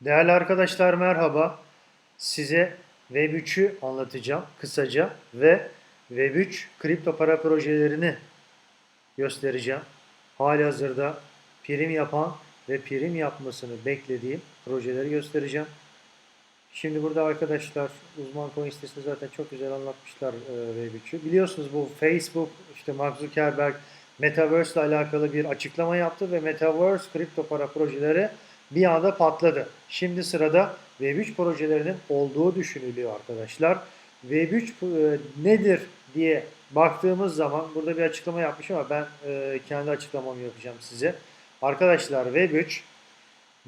Değerli arkadaşlar merhaba. Size Web3'ü anlatacağım kısaca ve Web3 kripto para projelerini göstereceğim. Hali hazırda prim yapan ve prim yapmasını beklediğim projeleri göstereceğim. Şimdi burada arkadaşlar uzman coin sitesinde zaten çok güzel anlatmışlar e, Web3'ü. Biliyorsunuz bu Facebook işte Mark Zuckerberg Metaverse ile alakalı bir açıklama yaptı ve Metaverse kripto para projeleri bir anda patladı. Şimdi sırada Web3 projelerinin olduğu düşünülüyor arkadaşlar. Web3 e, nedir diye baktığımız zaman burada bir açıklama yapmışım ama ben e, kendi açıklamamı yapacağım size. Arkadaşlar Web3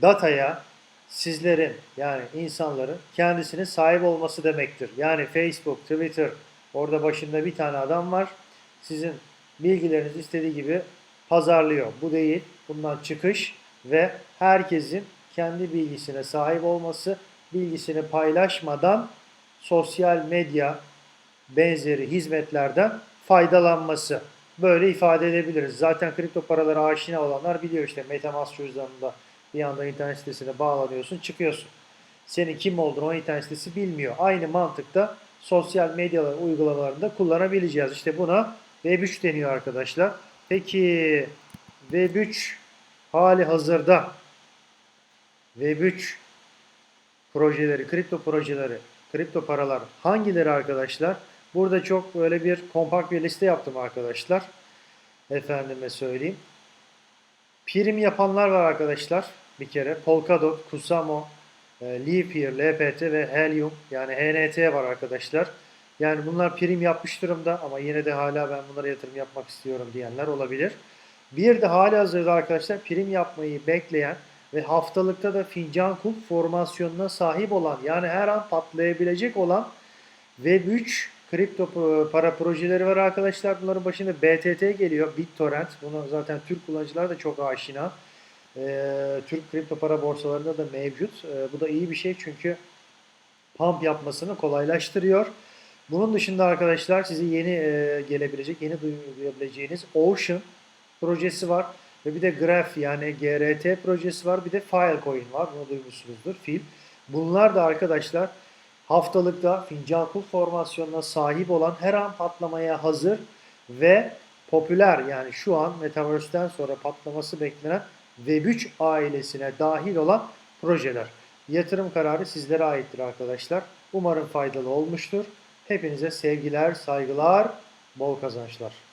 dataya sizlerin yani insanların kendisine sahip olması demektir. Yani Facebook, Twitter orada başında bir tane adam var. Sizin bilgilerinizi istediği gibi pazarlıyor. Bu değil. Bundan çıkış ve herkesin kendi bilgisine sahip olması, bilgisini paylaşmadan sosyal medya benzeri hizmetlerden faydalanması. Böyle ifade edebiliriz. Zaten kripto paralara aşina olanlar biliyor işte Metamask cüzdanında bir anda internet sitesine bağlanıyorsun, çıkıyorsun. Senin kim olduğunu o internet sitesi bilmiyor. Aynı mantıkta sosyal medya uygulamalarında kullanabileceğiz. İşte buna Web3 deniyor arkadaşlar. Peki Web3 hali hazırda Web3 projeleri, kripto projeleri, kripto paralar hangileri arkadaşlar? Burada çok böyle bir kompakt bir liste yaptım arkadaşlar. Efendime söyleyeyim. Prim yapanlar var arkadaşlar. Bir kere Polkadot, Kusamo, e, Leapier, LPT ve Helium yani HNT var arkadaşlar. Yani bunlar prim yapmış durumda ama yine de hala ben bunlara yatırım yapmak istiyorum diyenler olabilir. Bir de hali hazırda arkadaşlar prim yapmayı bekleyen ve haftalıkta da fincan kulp formasyonuna sahip olan yani her an patlayabilecek olan Web3 kripto para projeleri var arkadaşlar. Bunların başında BTT geliyor, BitTorrent. Bunu zaten Türk kullanıcılar da çok aşina. Ee, Türk kripto para borsalarında da mevcut. Ee, bu da iyi bir şey çünkü pump yapmasını kolaylaştırıyor. Bunun dışında arkadaşlar size yeni e, gelebilecek, yeni duyabileceğiniz Ocean projesi var. Ve bir de Graph yani GRT projesi var. Bir de Filecoin var. Bunu duymuşsunuzdur. Fil. Bunlar da arkadaşlar haftalıkta fincan kul formasyonuna sahip olan her an patlamaya hazır ve popüler yani şu an Metaverse'den sonra patlaması beklenen Web3 ailesine dahil olan projeler. Yatırım kararı sizlere aittir arkadaşlar. Umarım faydalı olmuştur. Hepinize sevgiler, saygılar, bol kazançlar.